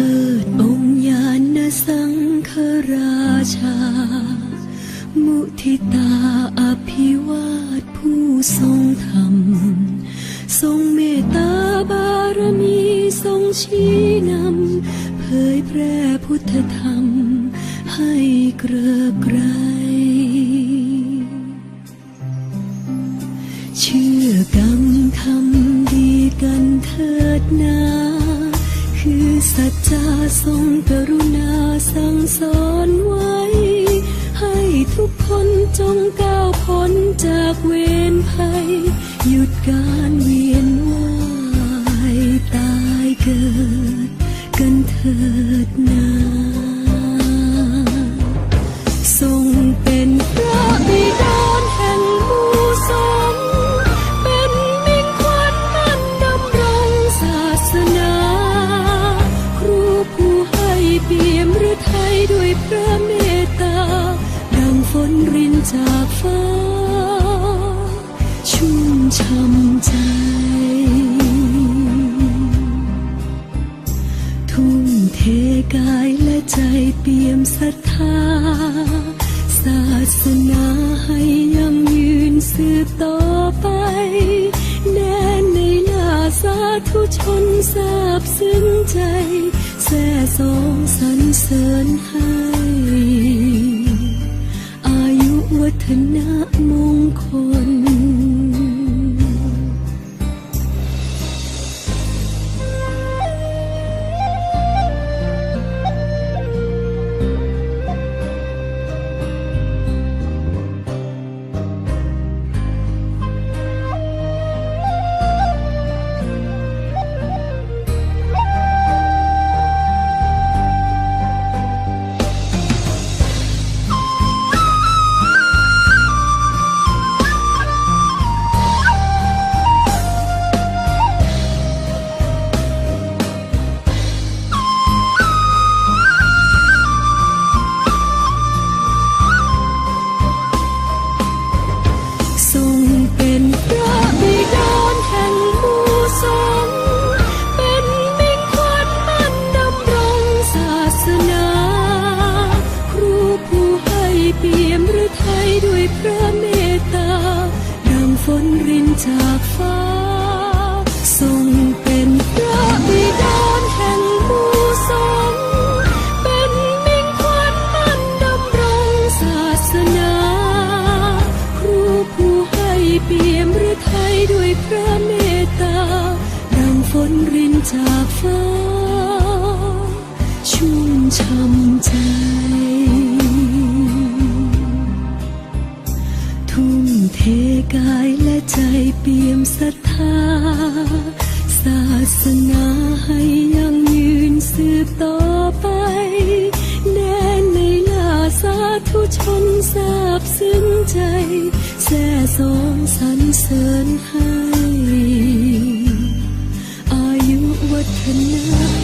เถิดองยานสังฆราชา มุทิตาอภิวาทผู้ทรงธรรม ทรงเมตตาบารมีทรงชี้นำ เผยแพร่พุทธธรรม ให้เกริกไกรเชื่อกรรมทำดีกันเถิดนา สัจจาทรงกรุณาสั่งสอนไว้ ให้ทุกคนจงก้าวพ้นจากเวรภัย หยุดการเวียนว่ายตายเกิด กันเถิดนะ พระเมตตา ดังฝนรินจากฟ้า ชุ่มช่ำใจ ทุ่มเทกายและใจเปี่ยมศรัทธา ศาสนาให้ยังยืนสืบต่อไป แน่ในหน้าสาธุชนทราบซึ้งใจ แส่สองสรรเสริญให้ อายุวัฒนะมงคล ด้วยพระเมตตา ดังฝนรินจากฟ้า ทรงเป็นพระบิดาแห่งหมู่สงเป็นมิ่งขวัญมันดำรงศาสนา ครูผู้ให้เปี่ยมฤทัยด้วยพระเมตตา ดังฝนรินจากฟ้า ชุ่มช่ำใจ เปี่ยมศรัทธา ศาสนาให้ยังยืนสืบต่อไปแน่ในลาสาธุชนทราบซึ้งใจแส่สองสรรเสริญให้ อายุวัฒนะ